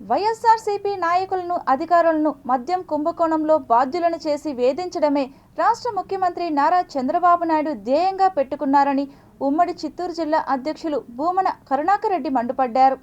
వైఎస్ఆర్సీపీ నాయకులను అధికారులను మద్యం కుంభకోణంలో బాధ్యులను చేసి వేధించడమే రాష్ట్ర ముఖ్యమంత్రి నారా చంద్రబాబు నాయుడు ధ్యేయంగా పెట్టుకున్నారని ఉమ్మడి చిత్తూరు జిల్లా అధ్యక్షులు భూమన కరుణాకర్ రెడ్డి మండిపడ్డారు.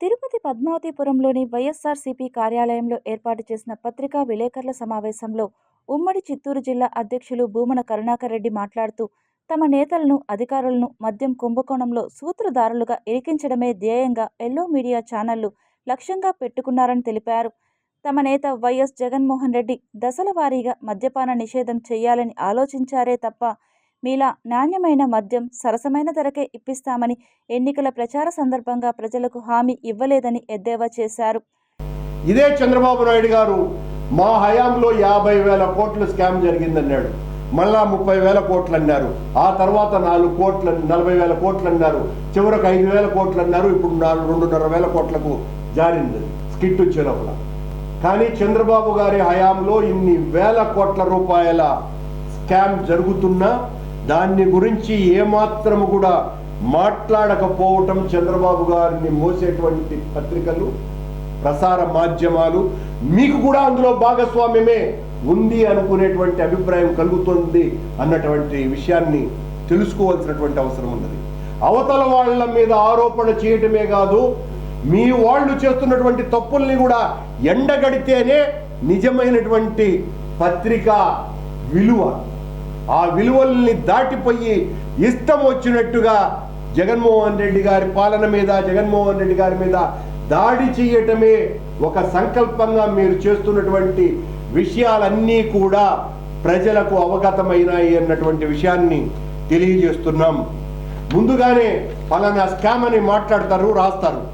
తిరుపతి పద్మావతిపురంలోని వైఎస్ఆర్సీపీ కార్యాలయంలో ఏర్పాటు చేసిన పత్రికా విలేకరుల సమావేశంలో ఉమ్మడి చిత్తూరు జిల్లా అధ్యక్షులు భూమన కరుణాకర్ రెడ్డి మాట్లాడుతూ తమ నేతలను అధికారులను మద్యం కుంభకోణంలో సూత్రధారులుగా ఇరికించడమే ధ్యేయంగా ఎల్లో మీడియా ఛానళ్ళు లక్ష్యంగా పెట్టుకున్నారని తెలిపారు. తమ నేత వైఎస్ జగన్మోహన్ రెడ్డి దశల వారీగా మద్యపాన నిషేధం చేయాలని ఆలోచించారే తప్ప మీలా నాణ్యమైన మద్యం సరసమైన ధరకే ఇప్పిస్తామని ఎన్నికల ప్రచార సందర్భంగా ప్రజలకు హామీ ఇవ్వలేదని ఎద్దేవా చేశారు. ఇదే చంద్రబాబు నాయుడు గారు మా హయాంలో యాభై వేల కోట్ల స్కామ్ జరిగిందన్నాడు. మళ్ళా ముప్పై వేల కోట్లు అన్నారు ఆ తర్వాత నాలుగు కోట్లు నలభై వేల కోట్లు అన్నారు చివరకు ఐదు వేల కోట్లు అన్నారు ఇప్పుడు నాలుగు రెండున్నర వేల కోట్లకు జారింది. స్కిట్ వచ్చే కానీ చంద్రబాబు గారి హయాంలో ఇన్ని వేల కోట్ల రూపాయల స్కామ్ జరుగుతున్నా దాన్ని గురించి ఏమాత్రము కూడా మాట్లాడకపోవటం చంద్రబాబు గారిని మోసేటువంటి పత్రికలు ప్రసార మాధ్యమాలు మీకు కూడా అందులో భాగస్వామ్యమే ఉంది అనుకునేటువంటి అభిప్రాయం కలుగుతుంది అన్నటువంటి విషయాన్ని తెలుసుకోవాల్సినటువంటి అవసరం ఉన్నది. అవతల వాళ్ళ మీద ఆరోపణ చేయటమే కాదు మీ వాళ్ళు చేస్తున్నటువంటి తప్పుల్ని కూడా ఎండగడితేనే నిజమైనటువంటి పత్రిక విలువ. ఆ విలువల్ని దాటిపోయి ఇష్టం వచ్చినట్టుగా జగన్మోహన్ రెడ్డి గారి పాలన మీద జగన్మోహన్ రెడ్డి గారి మీద దాడి చేయటమే ఒక సంకల్పంగా మీరు చేస్తున్నటువంటి విషయాలన్నీ కూడా ప్రజలకు అవగతమైనాయి అన్నటువంటి విషయాన్ని తెలియజేస్తున్నాం. ముందుగానే పలానా స్కామ్ అని మాట్లాడతారు రాస్తారు.